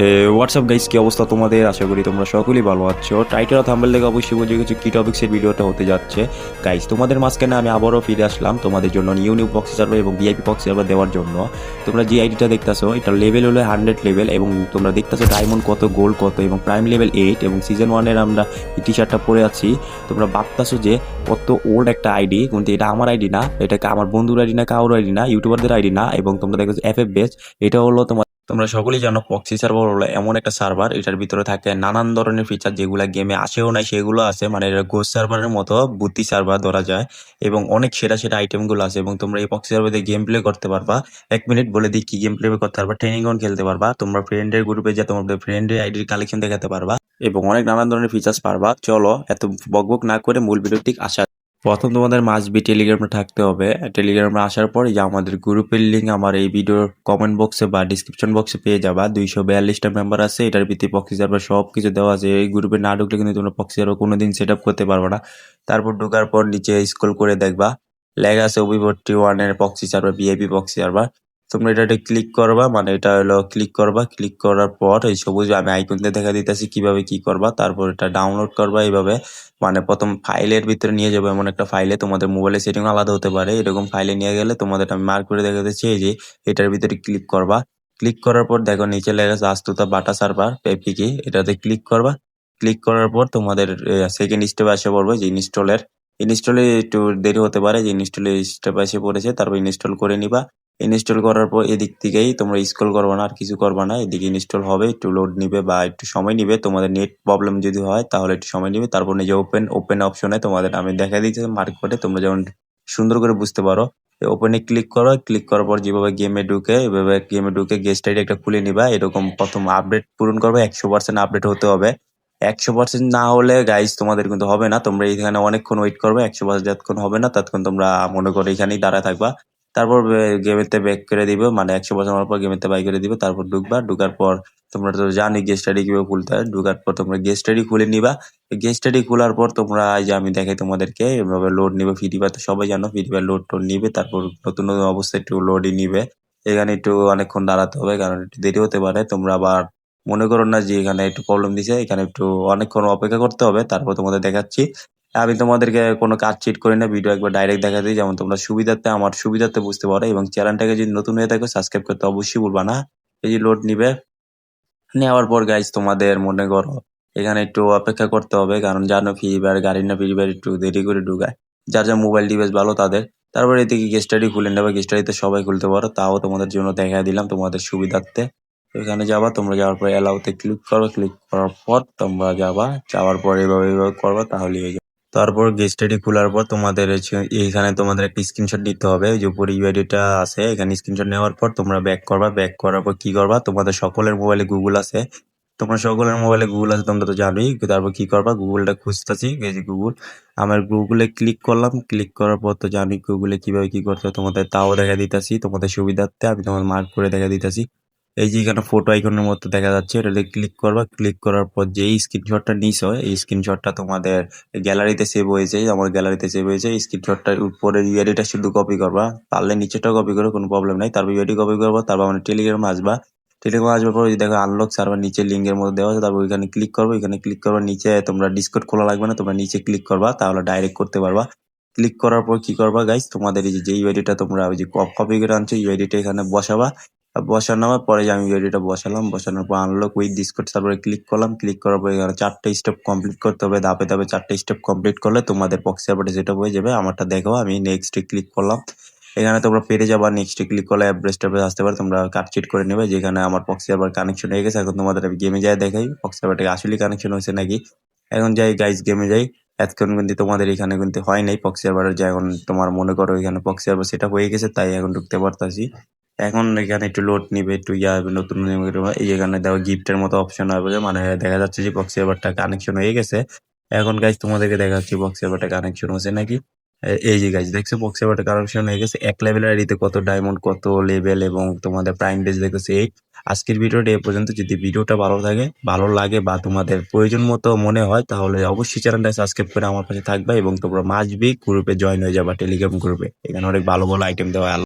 WhatsApp guys কি অবস্থা তোমাদের? আশা করি তোমরা সকলেই ভালো আছো। টাইটেল থাম্বেল দেখে অবশ্যই বুঝে গেছো কি টপিক্সের ভিডিওটা হতে যাচ্ছে। গাইস তোমাদের মাঝখানে আমি আবারও ফিরে আসলাম তোমাদের জন্য নিউ নিউ বক্স সার্ভার এবং ভিআইপি বক্স সার্ভার দেওয়ার জন্য। তোমরা যে আইডিটা দেখতেছো, এটা লেভেল হলো হান্ড্রেড লেভেল এবং তোমরা দেখতেছো ডায়মন্ড কত গোল্ড কত এবং প্রাইম লেভেল এইট এবং সিজন ওয়ানের আমরা টি শার্টটা পরে আছি। তোমরা ভাবতেছো যে কত ওল্ড একটা আইডি কিন্তু এটা আমার আইডি না এটা আমার বন্ধুর আইডি না, কারোর আইডি না ইউটিউবারদের আইডি না এবং তোমরা দেখো এফ এফ বেস এটা হলো তোমার তোমরা সকলেই জানো পক্সি সার্ভার হলো এমন একটা সার্ভার এটার ভিতরে থাকে নানান ধরনের ফিচার যেগুলো গেমে আসেও নাই, সেগুলো আছে মানে এটা গোস সার্ভারের মতো বুদ্ধি সার্ভার ধরা যায় এবং অনেক সেরা সেরা আইটেমগুলো আছে এবং তোমরা এই পক্সি সার্ভারে গেম প্লে করতে পারবা। এক মিনিট বলে দিই কি গেম প্লে করতে পারবা ট্রেনিং অন খেলতে পারবা, তোমরা ফ্রেন্ডের গ্রুপে যে তোমাদের ফ্রেন্ডের আইডির কালেকশন দেখাতে পারবা এবং অনেক নানান ধরনের ফিচার্স পারবা। চলো এত বকবক না করে মূল ভিডিওটি আসা প্রথম তোমাদের মাস বি টেলিগ্রামে থাকতে হবে। টেলিগ্রামে আসার পর যে আমাদের গ্রুপের লিঙ্ক আমার এই ভিডিওর কমেন্ট বক্সে বা ডিসক্রিপশন বক্সে পেয়ে যাবা। দুইশো বিয়াল্লিশটা মেম্বার আছে, এটার ভিত্তি পক্সি সার্ভার সব কিছু দেওয়া আছে। এই গ্রুপে না ঢুকলে কিন্তু তোমরা পক্সি সার্ভার কোনোদিন সেট আপ করতে পারবে না। তারপর ঢোকার পর নিচে স্কুল করে দেখবা। লেখা আছে অভিভর্তি ওয়ানের proxy server VIP proxy server তোমরা এটাতে ক্লিক করবা মানে এটা হলো ক্লিক করবা ক্লিক করার পর এই সবুজ আমি আইকনতে দেখা দিতেছি কীভাবে কি করবা, তারপর এটা ডাউনলোড করবা এইভাবে মানে প্রথম ফাইলের ভিতরে নিয়ে যাব এমন একটা ফাইলে তোমাদের মোবাইলের সেটিং আলাদা হতে পারে, এরকম ফাইলে নিয়ে গেলে তোমাদের আমি মার্ক করে দেখা দিচ্ছি এই যে, এটার ভিতরে ক্লিক করবা ক্লিক করার পর দেখো নিচে লেখা আছে আস্তুতা বাটা সার্ভার পেপিকে এটাতে ক্লিক করবা ক্লিক করার পর তোমাদের সেকেন্ড স্টেপ আসে পড়বে যে ইনস্টলের ইনস্টলে একটু দেরি হতে পারে যে ইনস্টলের স্টেপ এসে পড়েছে, তারপর ইনস্টল করে নিবা ইনস্টল করার পর এদিক থেকেই তোমরা স্ক্রল করবে না, আর কিছু করবে না। এদিকে ইনস্টল হবে, একটু লোড নিবে বা একটু সময় নিবে। তোমাদের নেট প্রবলেম যদি হয়, তাহলে একটু সময় নিবে। তারপর নিজে ওপেন ওপেন অপশনে তোমাদের, আমি দেখা দিচ্ছি মার্ক করে তোমরা যেমন সুন্দর করে বুঝতে পারো ওপেনে ক্লিক করো। ক্লিক করার পর যেভাবে গেমে ঢুকে, এভাবে গেমে ঢুকে গেস্ট আইডি একটা খুলে নিবা। এরকম প্রথম আপডেট পূরণ করবে, একশো পার্সেন্ট আপডেট হতে হবে। একশো পার্সেন্ট না হলে গাইজ তোমাদের কিন্তু হবে না। তোমরা এখানে অনেকক্ষণ ওয়েট করবে, একশো পার্সেন্ট যতক্ষণ হবে না, ততক্ষণ তোমরা মনে করো এখানেই দাঁড়ায় থাকবা। তারপর গেমেতে ব্যাক করে দিবে। মানে একশো বছর হওয়ার পর গেমেতে বাই করে দিবে। তারপর ঢুকবা। ঢুকার পর তোমরা তো জানি গেস্ট আইডি কীভাবে খুলতে হয়। ঢুকার পর তোমরা গেস্ট আইডি খুলে নিবা। গেস্ট আইডি খোলার পর তোমরা, এই যে আমি দেখাই তোমাদেরকে, এভাবে লোড নিবে। ফ্রি ফায়ার তো সবাই জানো ফ্রি ফায়ার লোড টোড নিবে। তারপর নতুন নতুন অবস্থায় একটু লোডই নিবে। এখানে একটু অনেকক্ষণ দাঁড়াতে হবে, কারণ একটু দেরি হতে পারে। তোমরা আবার মনে করো না যে এখানে একটু প্রবলেম দিছে। এখানে একটু অনেকক্ষণ অপেক্ষা করতে হবে। তারপর তোমাদের দেখাচ্ছি। আমি তোমাদেরকে কোনো কাজ চিট করি না ভিডিও একবার ডাইরেক্ট দেখা দিই, যেমন তোমরা সুবিধাতে আমার সুবিধাতে বুঝতে পারো এবং চ্যানেলটাকে যদি নতুন হয়ে থাকো সাবস্ক্রাইব করতে অবশ্যই ভুলবা না। এই যে লোড নিবে। নেওয়ার পর গাইজ তোমাদের মনে করো, এখানে একটু অপেক্ষা করতে হবে, কারণ জানো ফ্রি গাড়ি না ফ্রি একটু দেরি করে ঢুকায়। যার যা মোবাইল ডিভাইস ভালো তাদের। তারপরে এদিকে গেস্টারি খুলে নেবে গেস্টারিতে সবাই খুলতে পারো, তাও তোমাদের জন্য দেখা দিলাম তোমাদের সুবিধার্থে। এখানে যাবা, তোমরা যাওয়ার পর অ্যালাউতে ক্লিক করো ক্লিক করার পর তোমরা যাবা, যাওয়ার পর এভাবে এভাবে করবা তাহলে হয়ে যাবে। তারপর গেস্ট খোলার পর তোমাদের এইখানে তোমাদের একটা স্ক্রিনশট নিতে হবে। যে উপরে ইউআইডিটা আছে, এখানে স্ক্রিনশট নেওয়ার পর তোমরা ব্যাক করবা। ব্যাক করার পর কি করবা? তোমাদের সকলের মোবাইলে গুগল আছে। তোমরা সকলের মোবাইলে গুগল আছে, তোমরা তো জানোই। তারপর কি করবা? গুগলটা খুঁজতেছি। এই যে গুগল আমার গুগলে ক্লিক করলাম। ক্লিক করার পর তো জানি গুগলে কীভাবে কি করতে তোমাদের তাও দেখা দিতেছি। তোমাদের সুবিধার্থে আমি তোমাদের মার্ক করে দেখা দিতেছি। এই যে এখানে ফটো আইকনের মতো দেখা যাচ্ছে, এটাতে ক্লিক করবা ক্লিক করার পর যেই স্ক্রিনশটটা নিছো, এই স্ক্রিনশটটা তোমাদের গ্যালারিতে সেভ হয়েছে আমার গ্যালারিতে সেভ হয়েছে স্ক্রিনশটটার উপরে ইউআইডিটা শুধু কপি করবা, পারলে নিচেটা কপি করো, কোনো প্রবলেম নাই, তারপর ইউআইডি কপি করবা, তারপর আমার টেলিগ্রামে আসবা টেলিগ্রামে আসবার পর দেখো আনলক সার্ভার নিচে লিঙ্কের মধ্যে দেওয়া আছে, তারপর ওইখানে ক্লিক করব এখানে ক্লিক করবা নিচে তোমরা ডিসকোড খোলা লাগবে না, তোমরা নিচে ক্লিক করবা, তাহলে ডাইরেক্ট করতে পারবা। ক্লিক করার পর কি করবা গাইস তোমাদের এই যে যে ইউআইডিটা তোমরা ওই যে কপি করে আনছো ইউআইডিটা এখানে বসাবা বসানোর পরে আমি ইউআইডিটা বসালাম, বসানোর পর আনলক উইথ ডিসকোড সার্ভারে ক্লিক করলাম ক্লিক করার পর এখানে চারটে স্টেপ কমপ্লিট করতে হবে। ধাপে ধাপে চারটে স্টেপ কমপ্লিট করলে তোমাদের পক্স সার্ভারটা সেটা হয়ে যাবে, আমারটা দেখো, আমি নেক্সটে ক্লিক করলাম। এখানে তোমরা পেরে যাবা নেক্সটে ক্লিক করলে ট্যাড্রেস আসতে পারে, তোমরা কাটচিট করে নেবে, যেখানে আমার পক্স সার্ভার কানেকশন হয়ে গেছে, এখন তোমাদের আমি গেমে যাই দেখাই পক্স সার্ভারটা আসলে কানেকশন হয়েছে নাকি? এখন যাই গাইজ গেমে যাই, এতক্ষণ কিন্তু তোমাদের এখানে কিন্তু হয় নাই পক্স সার্ভারের যে এখন তোমার মনে করো এখানে পক্স সার্ভার সেটা হয়ে গেছে, তাই এখন ঢুকতে পারতাছি। এখন এখানে একটু লোড নিবে, একটু ইয়া হবে, নতুন এই এখানে দেখো গিফটের মতো অপশন হবে মানে দেখা যাচ্ছে যে বক্স সার্ভারটা কানেকশন হয়ে গেছে। এখন গাইজ তোমাদেরকে দেখা যাচ্ছে বক্স সার্ভারটা কানেকশন হয়েছে নাকি? এই যে গাইজ দেখছ বক্স সার্ভারটা কানেকশন হয়ে গেছে? এক লেভেলের আইডিতে কত ডায়মন্ড কত লেভেল এবং তোমাদের প্রাইম বেস দেখতেছে এই। আজকের ভিডিওটা এ পর্যন্ত। যদি ভিডিওটা ভালো থাকে, ভালো লাগে বা তোমাদের প্রয়োজন মতো মনে হয়, তাহলে অবশ্যই চ্যানেলটা সাবস্ক্রাইব করে আমার পাশে থাকবে এবং তোমরা মাসবি গ্রুপে জয়েন হয়ে যাবা টেলিগ্রাম গ্রুপে এখানে অনেক ভালো ভালো আইটেম দেওয়া।